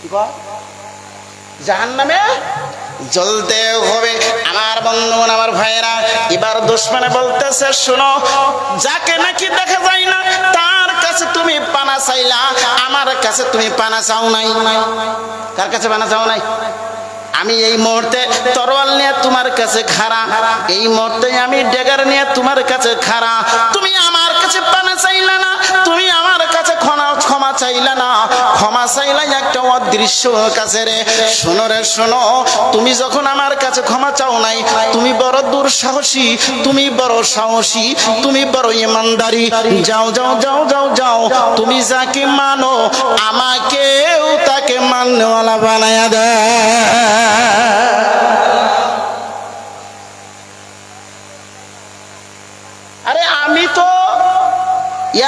কি কয়? জাহান্নামে জ্বলতে হবে। আমার বন্ধুগণ, আমার ভাইয়েরা, এবার দুশ্মনে বলতেছে, শোনো, যাকে নাকি দেখা যায় না, তার কাছে তুমি পানা চাইলা, আমার কাছে তুমি পানা চাও নাই। কার কাছে পানা চাও নাই? আমি এই মুহূর্তে তরোয়াল নিয়ে তোমার কাছে খাড়া, এই মুহূর্তে আমি ডেগার নিয়ে তোমার কাছে খাড়া। তুমি আমার কাছে পানা চাইলা না, তুমি আমার ক্ষমা চাইলা না, ক্ষমা চাইলা একটা অদৃশ্য কাছে রে। শোনো রে, শোনো, তুমি যখন আমার কাছে ক্ষমা চাও নাই, তুমি বড় দুঃসাহসী, তুমি বড় সাহসী, তুমি বড় ইমানদারি। যাও যাও যাও যাও যাও, তুমি যাকে মানো, আমাকেও তাকে মাননেওয়ালা বানায়া দেয় আরে আমি তো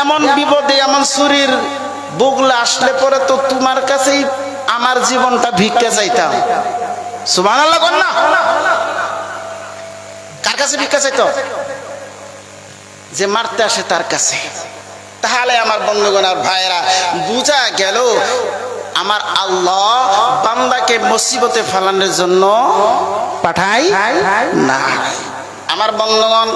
এমন বিপদে, এমন শরীর বুগলা আসলে পরে তো তোমার কাছেই আমার জীবনটা ভিক্ষা চাইতাম। সুমান আল্লাহ না। কার কাছে ভিক্ষা চাইতো? যে মারতে আসে তার কাছে। তাহলে আমার বন্ধুগণ আর ভাইয়েরা, বুঝা গেল আমার আল্লাহ বান্দাকে মুসিবতে ফেলানোর জন্য পাঠাই না আমার বন্ধুগণ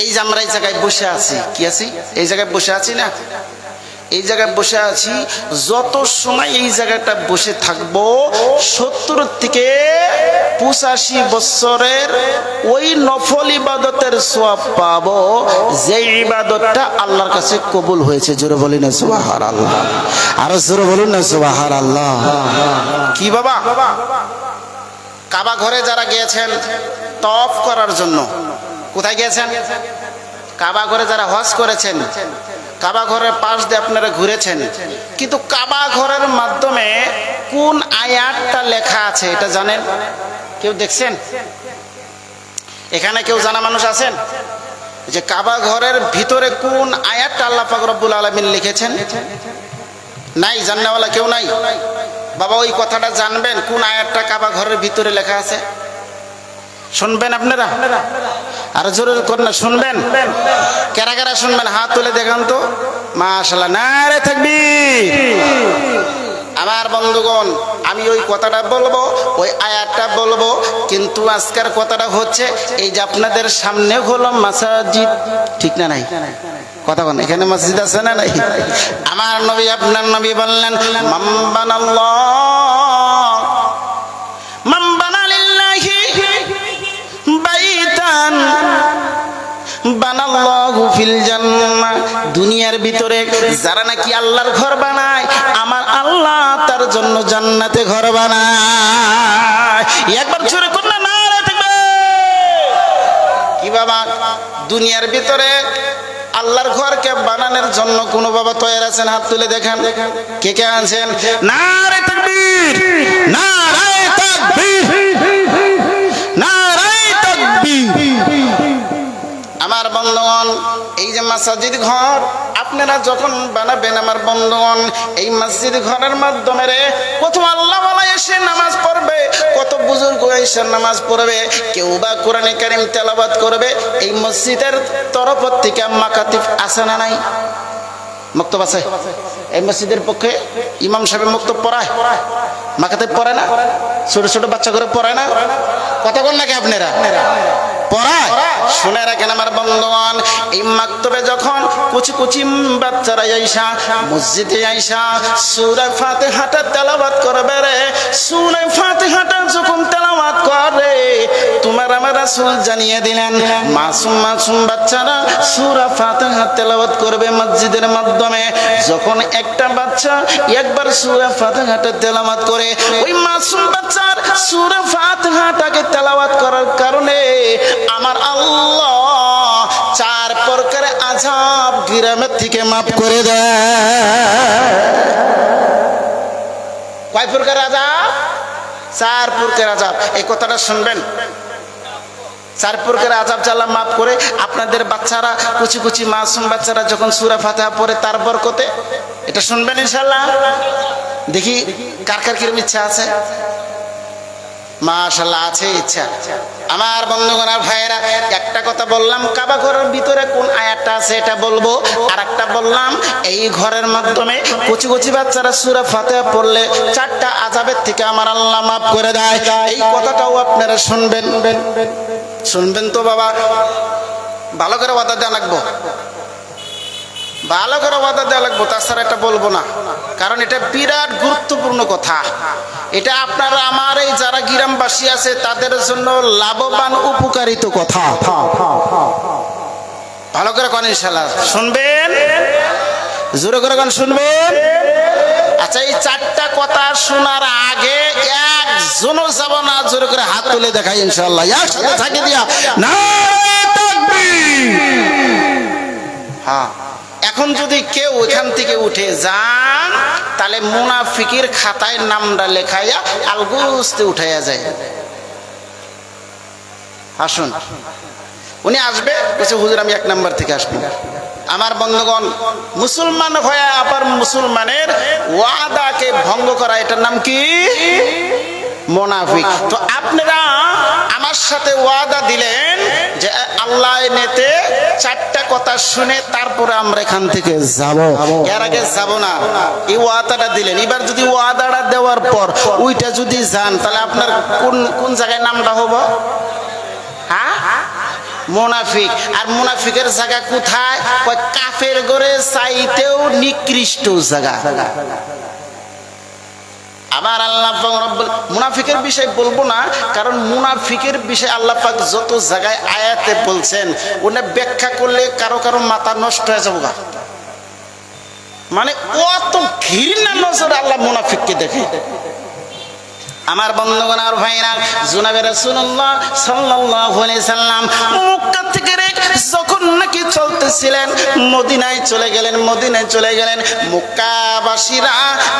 এই যে আমরা এই জায়গায় বসে আছি, কি আছি? এই জায়গায় বসে আছি না? এই জায়গায় বসে আছি, যত সময় এই জায়গাটা বসে থাকব, সত্তর থেকে পঁচাশি বছরের ওই নফল ইবাদতের সব পাবো যে ইবাদতটা আল্লাহর কাছে কবুল হয়েছে। জোরে বলি না সুবাহার আল্লাহ আরও জোরে বলুন না সুবাহার আল্লাহ কি বাবা? কাবা ঘরে যারা গিয়েছেন তফ করার জন্য। কোথায় গিয়েছেন? কাবা ঘরে যারা হজ করেছেন, কাবা ঘরের পাশ দিয়ে আপনারা ঘুরেছেন। কিন্তু কাবা ঘরের মাধ্যমে কোন আয়াতটা লেখা আছে এটা জানেন? কেউ দেখছেন? এখানে কেউ জানা মানুষ আছেন? যে কাবা ঘরের ভিতরে কোন আয়াতটা আল্লাহ রব্বুল আলমিন লিখেছেন? নাই, জান্নাওয়ালা কেউ নাই? বাবা, ওই কথাটা জানবেন, কোন আয়াতটা কাবা ঘরের ভিতরে লেখা আছে? শুনবেন আপনারা? আর জোরে করেন না, শুনবেন? কেরা কেরা শুনবেন? হাত তুলে দেখান তো। মাশাল্লাহ না রে থাকবি আমার বন্ধুগণ, আমি ওই কথাটা বলব, ওই আয়াতটা বলব, কিন্তু আজকের কথাটা হচ্ছে, এই যে আপনাদের সামনে হলো মাসাজিদ। ঠিক না নাই? কথা বলেন, এখানে মসজিদ আছে না নাই? আমার নবী, আপনার নবী বললেন মাম্বানাল্লাহ ভিতরে, যারা নাকি আল্লাহর ঘর বানায়, আমার আল্লাহ তার জন্য জান্নাতে ঘর বানায়। একবার জোরে কর না কি বাবা, দুনিয়ার ভিতরে আল্লাহর ঘরকে বানানোর জন্য কোন বাবা তৈরি আছেন? হাত তুলে দেখান। কে কে আনছেন? নারে তাকবীর নারে তাকবীর নারে তাকবীর। আমার বন্ধুগণ মাসাজিদ ঘর, আপনারা যখন বানাবেন আমার বন্ধুগণ, এই মসজিদ ঘরের মাধ্যমে রে কত আল্লাহ এসে নামাজ পড়বে, কত বুজুর্গ এসে নামাজ পড়বে, কেউ বা কোরআনে কারিম তেলাবাদ করবে, এই মসজিদের তরফ থেকে মাকাতিফ আসে না নাই? মক্তব আছে? এই মসজিদের পক্ষে ইমাম সাহেব মক্তব পড়ায়? মাকাতে পড়ে না? ছোট ছোট বাচ্চা করে পড়ে না? বল নাকি আপনারা? পড়ায়। শুনে রাখেন আমার বন্ধুগণ, এই মাকতবে যখন কুচি কুচি বাচ্চারা আইসা, মসজিদে আইসা, সুরে ফাতে হাটা তেলাবাত করবে রে, সুরে ফাতে হাটা যখন তেলাবাত করে, তোমার আমার রাসূল জানিয়ে দিলেন, মাসুম মাসুম বাচ্চারা সুরা ফাতে হাত তেলাবাত করবে মসজিদের মাধ্যমে। যখন একটা বাচ্চা একবার সুরা ফাতে হাটা তেলাবাত করে, ওই মাসুম বাচ্চার সুরা ফাতে হাটাকে তেলাবাত করার কারণে আমার আল্লাহ চার প্রকার আজাব গ্রামের থেকে মাফ করে দেয়। কয় প্রকার আজাব চার প্রকার আজাব এই কথাটা শুনবেন? চার প্রকার আজাব জ্বালা মাফ করে, আপনাদের বাচ্চারা, কুচি কুচি মাসুম বাচ্চারা যখন সুরা ফাতেহা পড়ে তার বরকতে, এটা শুনবেন ইনশাল্লাহ দেখি কার কার কিরম ইচ্ছা আছে? মাশাল্লাহ আছে ইচ্ছা। আমার বন্ধুগণ আর ভাইয়েরা, একটা কথা বললাম, কাবা ঘরের ভিতরে কোন আয়াতটা আছে এটা বলব। আর একটা বললাম, এই ঘরের মাধ্যমে কুচি কুচি বাচ্চারা সুরা ফাতেহা পড়লে চারটা আজাবের থেকে আমার আল্লাহ মাফ করে দেয়। এই কথাটাও আপনারা শুনবেন। শুনবেন তো বাবা, ভালো করে বাধা দেওয়া লাগবো ভালো করে বাধা দেওয়া লাগবো, তাছাড়া এটা বলব না। কারণ এটা বিরাট গুরুত্বপূর্ণ কথা। এটা আপনারা আমার এই যারা গ্রামবাসী আছে, তাদের জন্য লাভবান, উপকারিত কথা। ভালো করে কন ইনশাল্লাহ। শুনবেন? জোরে করে কন, শুনবেন? আচ্ছা এই চারটা কথা শোনার আগে একজনও যাব না, জোরে করে হাত তুলে দেখাই ইনশাল্লাহ। একসাথে দিয়া। না হ্যাঁ। এখন যদি কেউ এখান থেকে উঠে যান, তাহলে মুনাফিকের খাতায় নামটা লেখাইয়া আলগুস্তে উঠাইয়া যায়। আসুন। উনি আসবে, বলছে, হুজুর, আমি এক নাম্বার থেকে আসব। আমার বন্ধুগণ, মুসলমান হয়ে আবার মুসলমানের ওয়াদাকে ভঙ্গ করা, এটার নাম কি? মোনাফিক। তো আপনারা আমার সাথে ওয়াদা দিলেন যে আল্লাহ নেতে চারটা কথা শুনে তারপরে আমরা এখান থেকে যাব। এর আগে যাব না। এই ওয়াদাটা দিলেন। এবার যদি ওয়াদাটা দেওয়ার পর ওইটা যদি যান তাহলে আপনার কোন কোন জায়গায় নামটা হব? হ্যাঁ? মোনাফিক। আর মুনাফিকের জায়গা কোথায়? কাফের গড়ে চাইতেও নিকৃষ্ট জায়গা। আবার আল্লাহ মুনাফিকের বিষয় বলব না, কারণ মুনাফিকের বিষয় আল্লাহ পাক যত জায়গায় আয়াতে বলছেন ওটা ব্যাখ্যা করলে কারও কারও মাথা নষ্ট হয়ে যাব মানে অত ঘৃণা নজর আল্লাহ মুনাফিককে দেখে। আমার বন্ধুগণ আর ভাইরা জুনাবে রাসূলুল্লাহ সাল্লাল্লাহু আলাইহি সাল্লাম মক্কা থেকে চলতেছিলেন মদিনায় চলে গেলেন, মদিনায় চলে গেলেন। মুকাবাসীরা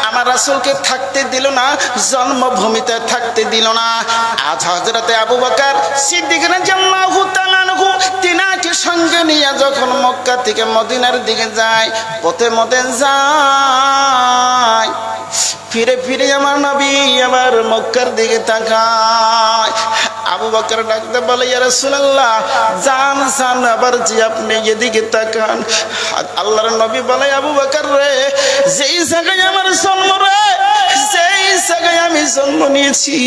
আমার রাসুলকে থাকতে দিল না, জন্মভূমিতে থাকতে দিল না। আজ হজরতে আবু বাকার সিদ্দিক তিনাকে সঙ্গে নিয়ে যখন মক্কা থেকে মদিনার দিকে যায়, পথে মতে যায়। ফিরে ফিরে আমার নবী আমার মক্কার দিকে তাকায়। আবু বকর ডাকতে বলে, ইয়া রাসূলুল্লাহ, জান সান, আবার যে আপনি এদিকে তাকান। আল্লাহর নবী বলে, আবু বকর রে, যেই জায়গায় আমার জন্ম রে সেই জায়গায় আমি জন্ম নিয়েছি,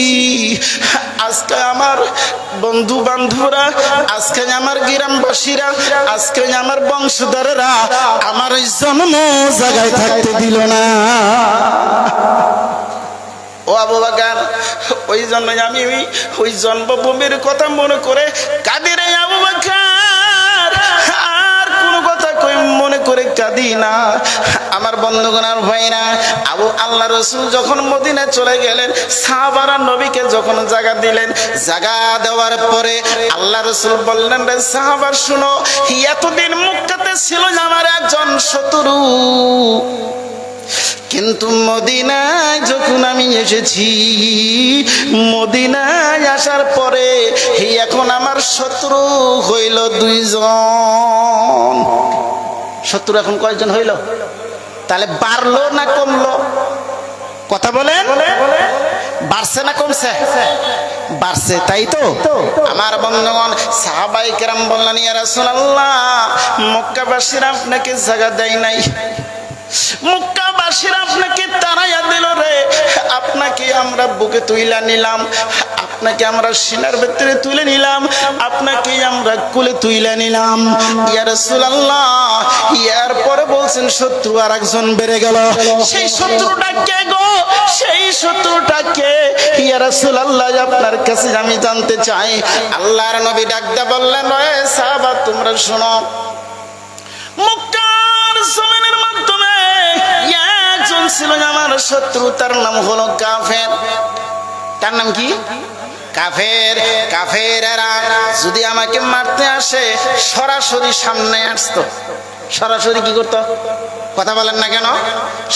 আজকে আমার বন্ধু বান্ধবরা আজকে আমার গ্রামবাসীরা, আজকে আমার বংশধরেরা আমার ওই জন্ম জায়গায় থাকতে দিল না। ও আবু বাগান ওই জন্য আমি ওই- জন্মভূমির কথা মনে করে কাদের মনে করে কাঁদি না। আমার বন্ধুগণ আর ভাইরা, আবু আল্লাহ রসুল যখন মদিনা চলে গেলেন, সাহাবারা নবীকে যখন জায়গা দিলেন জায়গা দেওয়ার পরে আল্লাহ রসুল বললেন, রে সাহাবার শুনো, এতদিন মুক্কাতে ছিল আমার একজন শত্রু। কিন্তু মদিনায় যখন আমি এসেছি, মদিনায় আসার পরে এখন আমার শত্রু হইল দুইজন। শত্রু এখন কয়েকজন হইল? তাহলে বাড়লো না কমলো? কথা বলেন। বাড়ছে না কমছে? বাড়ছে, তাই তো? আমার বন্ধুগণ, সাহাবাই কেরাম বললেন ইয়ারা শোনাল্লা মক্কাবাসীরা আপনাকে জায়গা দেয় নাই। মুক্কাবাসীরা আপনাকে তারাইয়া দিল রে। আপনাকে আমরা বুকে তুইলা নিলাম, আপনাকে আমরা সিনার ভেতরে তুলে নিলাম, আপনাকে আমরা কুলে তুইলা নিলাম। ইয়া রাসূলুল্লাহ, ইয়ার পরে বলছেন শত্রু আর একজন বেড়ে গেল। সেই শত্রুটা কে গো? সেই শত্রুটাকে ইয়া রাসূলুল্লাহ, আপনার কাছে আমি জানতে চাই। আল্লাহর নবী ডাকতে বললেন রে সাহাবা, তোমরা শোনো। মক্কার জমিনের মাধ্যমে একজন ছিল আমার শত্রু, তার নাম হলো কাফের। তার নাম কি? কাফের। কাফেরেরা যদি আমাকে মারতে আসে, সরাসরি সামনে আসতো। সরাসরি কি করতো? কথা বলেন না কেন?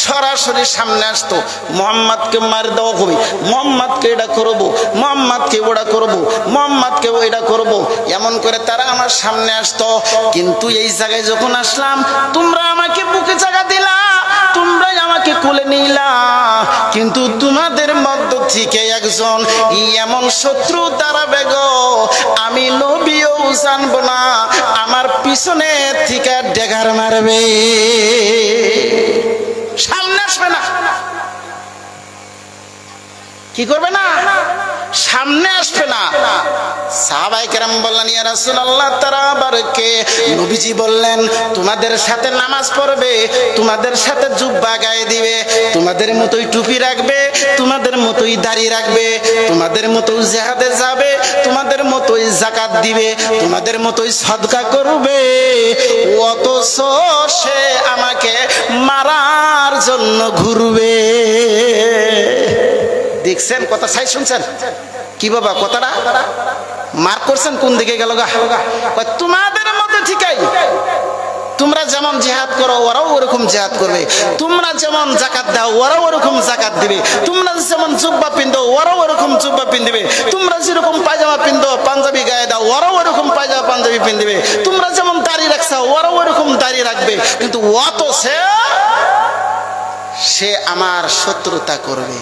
সরাসরি সামনে আসতো। মোহাম্মদকে মারি দেওয়া হবে, মোহাম্মদকে এটা করব, মোহাম্মদকে ওটা করব, মোহাম্মদকে এটা করব। এমন করে তারা আমার সামনে আসতো। কিন্তু এই জায়গায় যখন আসলাম, তোমরা আমাকে বুকে জায়গা দিলা। তোমরাই আমাকে কোলে নিলা। কিন্তু তোমাদের মধ্য থেকে একজন এমন শত্রু দাঁড়াবে বেগ। আমি নবীও জানব না, আমার পিছনে থেকে ডেগার মারবে। সামনে আসবে না। কি করবে না? সামনে আসবে না। সাহাবাই কেরাম বললেন, ইয়া রাসূলুল্লাহ, তারা আবার কে? নবীজি বললেন, তোমাদের সাথে নামাজ পড়বে, তোমাদের সাথে জুব্বা গায়ে দিবে, তোমাদের মতোই টুপি রাখবে, তোমাদের মতোই দাড়ি রাখবে, তোমাদের মতোই জেহাদে যাবে, তোমাদের মতোই জাকাত দিবে, তোমাদের মতোই সদকা করবে। অথচ সে আমাকে মারার জন্য ঘুরবে। দেখছেন? কথা সাই শুনছেন? কি বাবা, কথাটা? মার করছেন কোন দিকে গেল গা? তোমাদের মধ্যে ঠিকই। তোমরা যেমন জেহাদ করো, ওরাও ওরকম জেহাদ করবে। তোমরা যেমন জাকাত দাও, ওরাও ওরকম জাকাত দিবে। তোমরা যেমন জুব্বা পিন্ধো, ওরাও ওরকম জুব্বা পিন্দিবে তোমরা যেরকম পায়জামা পিন্ধো, পাঞ্জাবি গায়ে দাও, ওরাও ওরকম পায়জামা, পাঞ্জাবি পিন্দিবে তোমরা যেমন দাড়ি রাখছো, ওরাও ওরকম দাড়ি রাখবে। কিন্তু অত সে সে আমার শত্রুতা করবে।